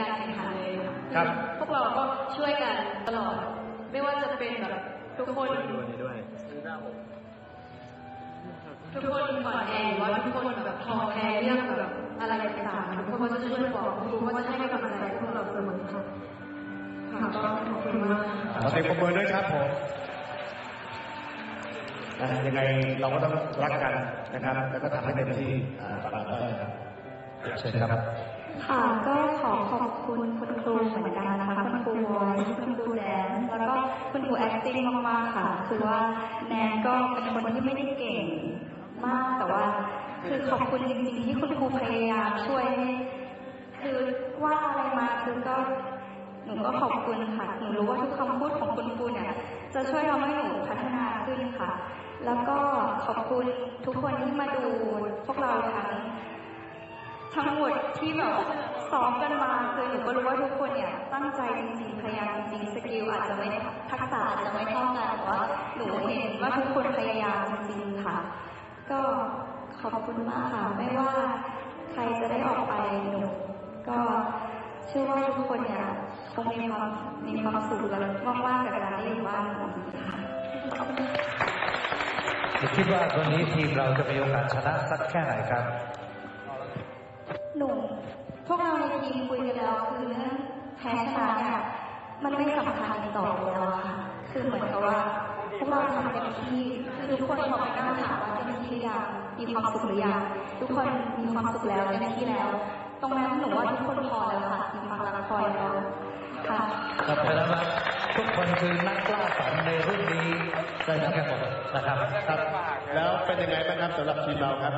การแข่งขันเลยค่ะครับ พวกเราก็ช่วยกันตลอด ไม่ว่าจะเป็นแบบทุกคนดูนี่ด้วยทุกคนก่อนแข่งหรือว่าทุกคนแบบพอแพ้เรื่องแบบอะไรต่างๆทุกคนก็จะช่วยบอกทุกคนก็จะให้กำลังใจพวกเราเสมอค่ะค่ะก็ขอบคุณมากค่ะขอเสียงปรบมือด้วยครับผมนะยังไงเราก็ต้องรักกันนะครับ แล้วก็ทำให้เต็มที่อ่าฝากด้วยครับเชิญครับ ค่ะก็ขอขอบคุณคุณครูเหมือนกันนะคะคุณครูวอยคุณครูแดนแล้วก็คุณครู acting มากๆค่ะ คือว่าแนนก็เป็นคนที่ไม่ได้เก่งมากแต่ว่า คือขอบคุณจริงๆที่คุณครูพยายามช่วยให้คือว่าอะไรมาคือก็หนูก็ขอบคุณค่ะหนูรู้ว่าทุกคำพูดของคุณครูเนี่ย จะช่วยทำให้หนูพัฒนาขึ้นค่ะ แล้วก็ขอบคุณทุกคนที่มาดูพวกเราทั้ง ทั้งหมดที่แบบซ้อมกันมาคือหนูก็รู้ว่าทุกคนเนี่ยตั้งใจจริงๆพยายามจริงๆสกิลอาจจะไม่ได้ทักษะอาจจะไม่เท่ากันแต่ว่าหนูเห็นว่าทุกคนพยายามจริงๆค่ะ ก็ขอบคุณมากค่ะไม่ว่าใครจะได้ออกไปหนูก็เชื่อว่าทุกคนเนี่ยคงมีความมีความสุขและมากๆกับการได้อยู่บ้านหลังนี้ค่ะขอบคุณค่ะคิดว่าวันนี้ทีมเราจะมีโอกาสชนะสักแค่ไหนครับ หนูพวกเราในทีมคุยกันแล้วคือเรื่องแพ้ชนะเนี่ยมันไม่สำคัญอีกต่อไปแล้วอะค่ะคือเหมือนกับว่าพวกเราทำเต็มที่คือทุกคนพอไปนั่งถามว่าเต็มที่หรือยังมีความสุขหรือยังทุกคนมีความสุขแล้วเต็มที่แล้ว ตรงนั้นหนูว่าทุกคนพอแล้วค่ะมีความรักพอแล้วค่ะครับแต่แล้วทุกคนคือนักกล้าฝันในรุ่นนี้ได้ทั้งหมดนะครับครับ แล้วเป็นยังไงบ้างครับสำหรับทีมเราครับ